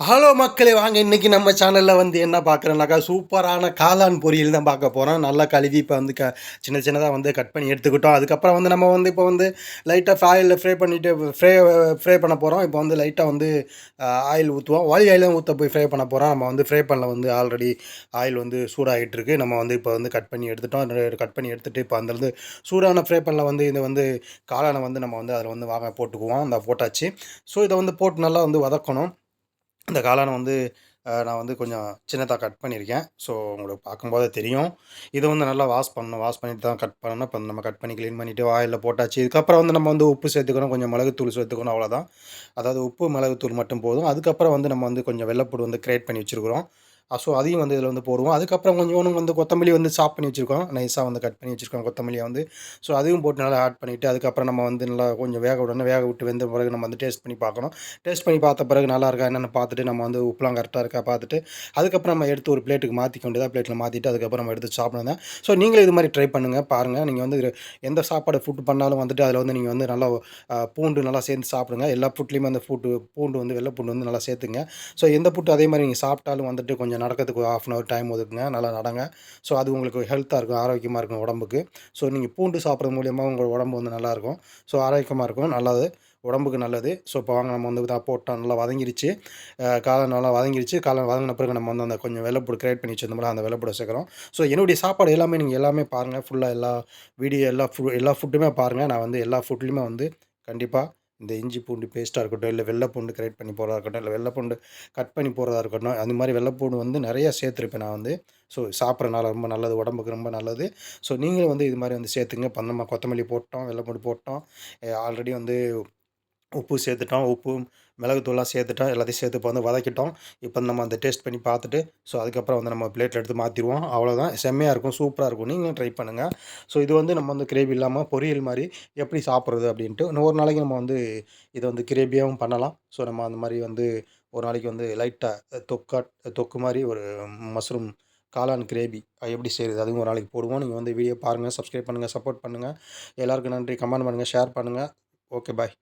Hello மக்களே வாங்க இன்றைக்கி நம்ம சேனலில் வந்து என்ன பார்க்குறோம்னாக்கா சூப்பரான காளான் பொரியல் தான் பார்க்க போகிறோம் நல்லா கழுவி இப்போ வந்து க சின்ன சின்னதாக வந்து கட் பண்ணி எடுத்துக்கிட்டோம். அதுக்கப்புறம் வந்து நம்ம வந்து இப்போ வந்து லைட்டாக ஆயிலில் ஃப்ரை பண்ணிவிட்டு ஃப்ரை ஃப்ரை பண்ண போகிறோம் இப்போ வந்து லைட்டாக வந்து ஆயில் ஊற்றுவோம் வாலி ஆயில் ஊற்ற போய் ஃப்ரை பண்ண போகிறோம் நம்ம வந்து ஃப்ரை பண்ணல வந்து ஆல்ரெடி ஆயில் வந்து சூடாகிட்டு இருக்கு நம்ம வந்து இப்போ வந்து கட் பண்ணி எடுத்துட்டோம். கட் பண்ணி எடுத்துகிட்டு இப்போ அந்தளவு சூடான ஃப்ரை பண்ணல வந்து இந்த வந்து காளானை வந்து நம்ம வந்து அதில் வந்து வாங்க போட்டுக்குவோம். அந்த போட்டாச்சு. ஸோ இதை வந்து போட்டு நல்லா வந்து வதக்கணும். இந்த காளான் வந்து நான் வந்து கொஞ்சம் சின்னதாக கட் பண்ணியிருக்கேன். ஸோ உங்களுக்கு பார்க்கும்போது தெரியும். இதை வந்து நல்லா வாஷ் பண்ணணும். வாஷ் பண்ணிட்டு தான் கட் பண்ணணும். இப்போ நம்ம கட் பண்ணி க்ளீன் பண்ணிவிட்டு ஆயிலில் போட்டாச்சு. இதுக்கப்புறம் வந்து நம்ம வந்து உப்பு சேர்த்துக்கணும். கொஞ்சம் மிளகுத்தூள் சேர்த்துக்கணும். அவ்வளோதான். அதாவது உப்பு மிளகுத்தூள் மட்டும் போதும். அதுக்கப்புறம் வந்து நம்ம வந்து கொஞ்சம் வெள்ளைப்பூடு வந்து க்ரியேட் பண்ணி வச்சுருக்குறோம். ஸோ அதையும் வந்து இதில் வந்து போடுவோம். அதுக்கப்புறம் கொஞ்சம் வந்து கொத்தமல்லி வந்து சாப் பண்ணி வச்சுருக்கோம். நைஸாக வந்து கட் பண்ணி வச்சுருக்கோம் கொத்தமல்லியை வந்து. ஸோ அதையும் போட்டு நல்லா ஆட் பண்ணிவிட்டு அதுக்கப்புறம் நம்ம வந்து நல்லா கொஞ்சம் வேக விடணும். வேக விட்டு வெந்த பிறகு நம்ம வந்து டேஸ்ட் பண்ணி பார்க்கணும். டேஸ்ட் பண்ணி பார்த்த பிறகு நல்லா இருக்கா என்னென்னு பார்த்துட்டு நம்ம வந்து உப்புலாம் கரெக்டாக இருக்கா பார்த்துட்டு அதுக்கப்புறம் நம்ம எடுத்து ஒரு பிளேட்டுக்கு மாற்றி கொண்டு தான் பிளேட்டில் மாற்றிட்டு அதுக்கப்புறம் நம்ம எடுத்து சாப்பிடணும் தான். ஸோ நீங்களும் இது மாதிரி ட்ரை பண்ணுங்கள் பாருங்கள் நீங்கள் வந்து எந்த சாப்பாடு ஃபுட் பண்ணாலும் வந்துட்டு அதில் வந்து நீங்கள் வந்து நல்லா பூண்டு நல்லா சேர்ந்து சாப்பிடுங்க. எல்லா ஃபுட்லேயுமே அந்த ஃபுட்டு பூண்டு வந்து வெள்ளை பூண்டு வந்து நல்லா சேர்த்துங்க. ஸோ எந்த ஃபுட்டு அதே மாதிரி நீங்கள் சாப்பிட்டாலும் வந்துட்டு கொஞ்சம் கொஞ்சம் நடக்கிறதுக்கு ஆஃப் அன் ஹவர் டைம் ஒதுக்குங்க. நல்லா நடங்க. ஸோ அது உங்களுக்கு ஹெல்த்தாக இருக்கும் ஆரோக்கியமாக இருக்கும் உடம்புக்கு. ஸோ நீங்கள் பூண்டு சாப்பிட்றது மூலியமாக உங்கள் உடம்பு வந்து நல்லாயிருக்கும் ஸோ ஆரோக்கியமாக இருக்கும் நல்லது. உடம்புக்கு நல்லது. ஸோ இப்போ வாங்க நம்ம வந்து தான் போட்டோம் நல்லா வதங்கிருச்சு. காலம் நல்லா வதங்கிருச்சு. காலம் வதங்கின பிறகு நம்ம வந்து அந்த கொஞ்சம் வெள்ளப்பூடு கிரியேட் பண்ணி வச்சிருந்தோம்ல அந்த வெள்ளைப்பூட சேர்க்குறோம். ஸோ என்னுடைய சாப்பாடு எல்லாமே நீங்கள் எல்லாமே பாருங்கள் ஃபுல்லாக எல்லா வீடியோ எல்லா ஃபுட் எல்லா ஃபுட்டுமே பாருங்கள் நான் வந்து எல்லா ஃபுட்லேயுமே வந்து கண்டிப்பாக இந்த இஞ்சி பூண்டு பேஸ்ட்டாக இருக்கட்டும் இல்லை வெள்ளை பூண்டு கிரேட் பண்ணி போகிறதா இருக்கட்டும் இல்லை வெள்ளை பூண்டு கட் பண்ணி போகிறதா இருக்கட்டும் அந்த மாதிரி வெள்ளைப்பூண்டு வந்து நிறையா சேர்த்துருப்பேன் நான் வந்து. ஸோ சாப்பிட்றனால ரொம்ப நல்லது உடம்புக்கு ரொம்ப நல்லது. ஸோ நீங்களும் வந்து இது மாதிரி வந்து சேர்த்துங்க இப்போ நம்ம கொத்தமல்லி போட்டோம் வெள்ளைப்பூண்டு போட்டோம். ஆல்ரெடி வந்து உப்பு சேர்த்துட்டோம். உப்பு மிளகுத்தூள்லாம் சேர்த்துட்டோம். எல்லாத்தையும் சேர்த்து இப்போ வந்து வதக்கிட்டோம். இப்போ நம்ம அந்த டேஸ்ட் பண்ணி பார்த்துட்டு ஸோ அதுக்கப்புறம் வந்து நம்ம பிளேட்டில் எடுத்து மாற்றிடுவோம் அவ்வளோதான் செம்மையாக இருக்கும். சூப்பராக இருக்கும். நீங்களும் ட்ரை பண்ணுங்கள் ஸோ இது வந்து நம்ம வந்து கிரேவி இல்லாமல் பொரியல் மாதிரி எப்படி சாப்பிட்றது அப்படின்ட்டு ஒரு நாளைக்கு நம்ம வந்து இதை வந்து கிரேவியாகவும் பண்ணலாம். ஸோ நம்ம அந்த மாதிரி வந்து ஒரு நாளைக்கு வந்து லைட்டாக தொக்கா தொக்கு மாதிரி ஒரு மஷ்ரூம் காளான் கிரேவி எப்படி செய்கிறது அதுவும் ஒரு நாளைக்கு போடுவோம். நீங்கள் வந்து வீடியோ பாருங்கள் சப்ஸ்கிரைப் பண்ணுங்கள் சப்போர்ட் பண்ணுங்கள் எல்லாருக்கும் நன்றி. கமெண்ட் பண்ணுங்கள் ஷேர் பண்ணுங்கள் ஓகே பாய்